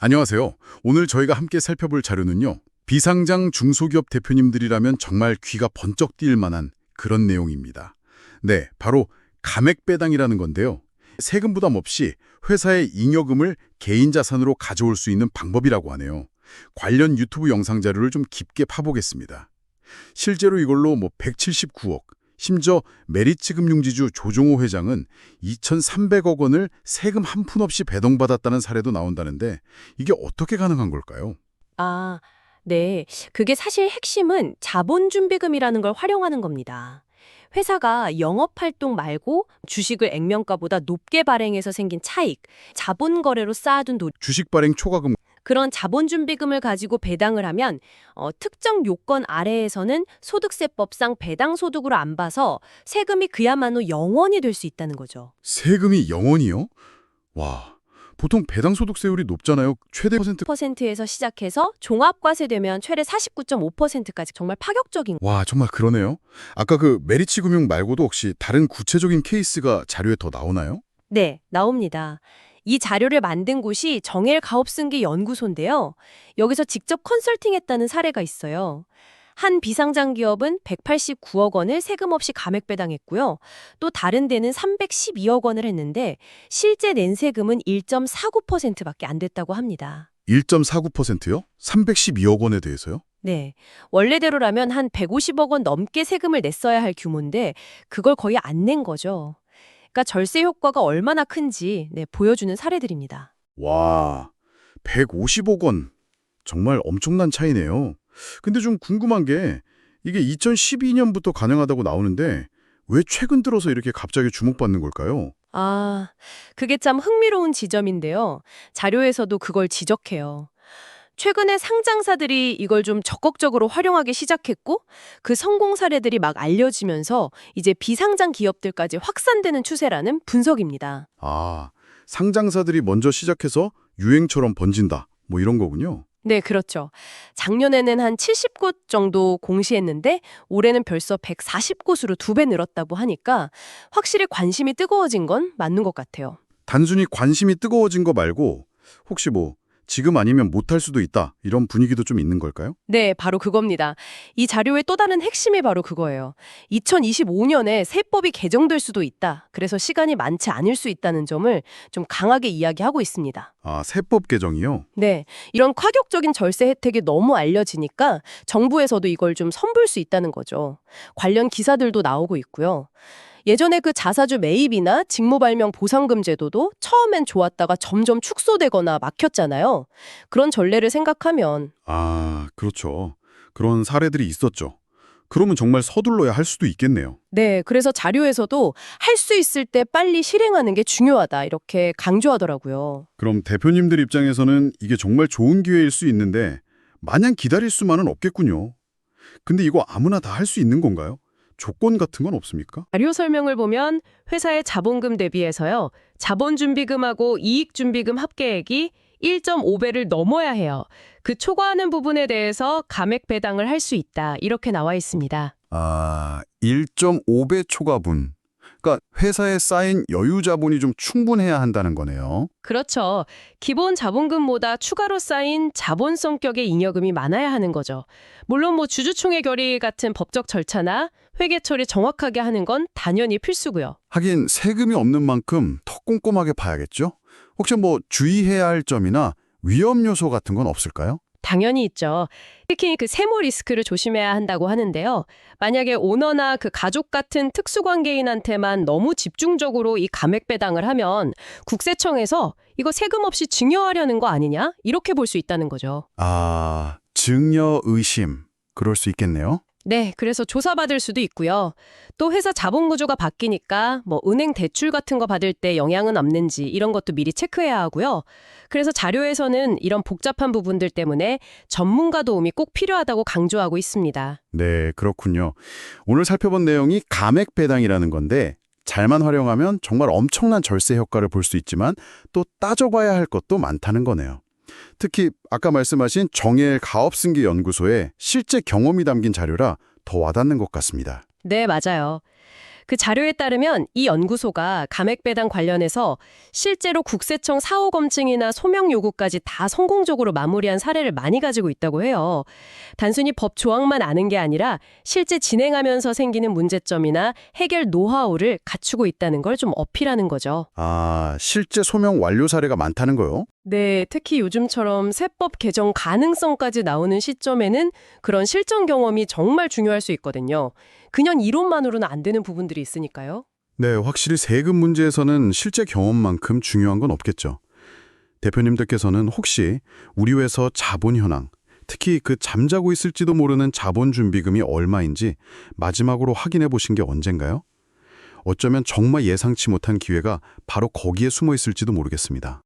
안녕하세요. 오늘 저희가 함께 살펴볼 자료는요. 비상장 중소기업 대표님들이라면 정말 귀가 번쩍 뛸 만한 그런 내용입니다. 네, 바로 감액배당이라는 건데요. 세금 부담 없이 회사의 잉여금을 개인 자산으로 가져올 수 있는 방법이라고 하네요. 관련 유튜브 영상 자료를 좀 깊게 파보겠습니다. 실제로 이걸로 뭐 179억, 심지어 메리츠 금융지주 조종호 회장은 2,300억 원을 세금 한 푼 없이 배당받았다는 사례도 나온다는데 이게 어떻게 가능한 걸까요? 아, 네. 그게 사실 핵심은 자본준비금이라는 걸 활용하는 겁니다. 회사가 영업활동 말고 주식을 액면가보다 높게 발행해서 생긴 차익, 자본거래로 쌓아둔 노 주식 발행 초과금 그런 자본준비금을 가지고 배당을 하면 어, 특정 요건 아래에서는 소득세법상 배당소득으로 안 봐서 세금이 그야말로 영원이 될 수 있다는 거죠. 세금이 0원이요? 와, 보통 배당소득세율이 높잖아요. 최대 퍼센트. 퍼센트 에서 시작해서 종합과세 되면 최대 49.5%까지 정말 파격적인 와, 정말 그러네요. 아까 그 메리츠 금융 말고도 혹시 다른 구체적인 케이스가 자료에 더 나오나요? 네, 나옵니다. 이 자료를 만든 곳이 정엘 가업승계 연구소인데요. 여기서 직접 컨설팅했다는 사례가 있어요. 한 비상장 기업은 189억 원을 세금 없이 감액 배당했고요. 또 다른 데는 312억 원을 했는데 실제 낸 세금은 1.49%밖에 안 됐다고 합니다. 1.49%요? 312억 원에 대해서요? 네. 원래대로라면 한 150억 원 넘게 세금을 냈어야 할 규모인데 그걸 거의 안 낸 거죠. 그러니까 절세 효과가 얼마나 큰지 네, 보여주는 사례들입니다. 와, 150억 원. 정말 엄청난 차이네요. 근데 좀 궁금한 게 이게 2012년부터 가능하다고 나오는데 왜 최근 들어서 이렇게 갑자기 주목받는 걸까요? 아, 그게 참 흥미로운 지점인데요. 자료에서도 그걸 지적해요. 최근에 상장사들이 이걸 좀 적극적으로 활용하기 시작했고, 그 성공 사례들이 막 알려지면서 이제 비상장 기업들까지 확산되는 추세라는 분석입니다. 아, 상장사들이 먼저 시작해서 유행처럼 번진다. 뭐 이런 거군요. 네, 그렇죠. 작년에는 한 70곳 정도 공시했는데 올해는 벌써 140곳으로 두 배 늘었다고 하니까 확실히 관심이 뜨거워진 건 맞는 것 같아요. 단순히 관심이 뜨거워진 거 말고 혹시 뭐 지금 아니면 못할 수도 있다. 이런 분위기도 좀 있는 걸까요? 네, 바로 그겁니다. 이 자료의 또 다른 핵심이 바로 그거예요. 2025년에 세법이 개정될 수도 있다. 그래서 시간이 많지 않을 수 있다는 점을 좀 강하게 이야기하고 있습니다. 아, 세법 개정이요? 네, 이런 파격적인 절세 혜택이 너무 알려지니까 정부에서도 이걸 좀 선볼 수 있다는 거죠. 관련 기사들도 나오고 있고요. 예전에 그 자사주 매입이나 직무발명 보상금 제도도 처음엔 좋았다가 점점 축소되거나 막혔잖아요. 그런 전례를 생각하면 아, 그렇죠. 그런 사례들이 있었죠. 그러면 정말 서둘러야 할 수도 있겠네요. 네, 그래서 자료에서도 할 수 있을 때 빨리 실행하는 게 중요하다 이렇게 강조하더라고요. 그럼 대표님들 입장에서는 이게 정말 좋은 기회일 수 있는데 마냥 기다릴 수만은 없겠군요. 근데 이거 아무나 다 할 수 있는 건가요? 조건 같은 건 없습니까? 자료 설명을 보면 회사의 자본금 대비해서요. 자본준비금하고 이익준비금 합계액이 1.5배를 넘어야 해요. 그 초과하는 부분에 대해서 감액 배당을 할 수 있다. 이렇게 나와 있습니다. 아, 1.5배 초과분. 그러니까 회사에 쌓인 여유 자본이 좀 충분해야 한다는 거네요. 그렇죠. 기본 자본금보다 추가로 쌓인 자본 성격의 잉여금이 많아야 하는 거죠. 물론 뭐 주주총회 결의 같은 법적 절차나 회계 처리 정확하게 하는 건 당연히 필수고요. 하긴 세금이 없는 만큼 더 꼼꼼하게 봐야겠죠? 혹시 뭐 주의해야 할 점이나 위험 요소 같은 건 없을까요? 당연히 있죠. 특히 그 세무 리스크를 조심해야 한다고 하는데요. 만약에 오너나 그 가족 같은 특수관계인한테만 너무 집중적으로 이 감액 배당을 하면 국세청에서 이거 세금 없이 증여하려는 거 아니냐? 이렇게 볼 수 있다는 거죠. 아, 증여 의심. 그럴 수 있겠네요. 네, 그래서 조사받을 수도 있고요. 또 회사 자본 구조가 바뀌니까 뭐 은행 대출 같은 거 받을 때 영향은 없는지 이런 것도 미리 체크해야 하고요. 그래서 자료에서는 이런 복잡한 부분들 때문에 전문가 도움이 꼭 필요하다고 강조하고 있습니다. 네, 그렇군요. 오늘 살펴본 내용이 감액 배당이라는 건데 잘만 활용하면 정말 엄청난 절세 효과를 볼 수 있지만 또 따져봐야 할 것도 많다는 거네요. 특히 아까 말씀하신 정엘 가업승계 연구소의 실제 경험이 담긴 자료라 더 와닿는 것 같습니다. 네, 맞아요. 그 자료에 따르면 이 연구소가 감액 배당 관련해서 실제로 국세청 사후 검증이나 소명 요구까지 다 성공적으로 마무리한 사례를 많이 가지고 있다고 해요. 단순히 법 조항만 아는 게 아니라 실제 진행하면서 생기는 문제점이나 해결 노하우를 갖추고 있다는 걸 좀 어필하는 거죠. 아, 실제 소명 완료 사례가 많다는 거요? 네, 특히 요즘처럼 세법 개정 가능성까지 나오는 시점에는 그런 실전 경험이 정말 중요할 수 있거든요. 그냥 이론만으로는 안 되는 부분들이 있으니까요. 네, 확실히 세금 문제에서는 실제 경험만큼 중요한 건 없겠죠. 대표님들께서는 혹시 우리 회사 자본 현황, 특히 그 잠자고 있을지도 모르는 자본 준비금이 얼마인지 마지막으로 확인해 보신 게 언젠가요? 어쩌면 정말 예상치 못한 기회가 바로 거기에 숨어 있을지도 모르겠습니다.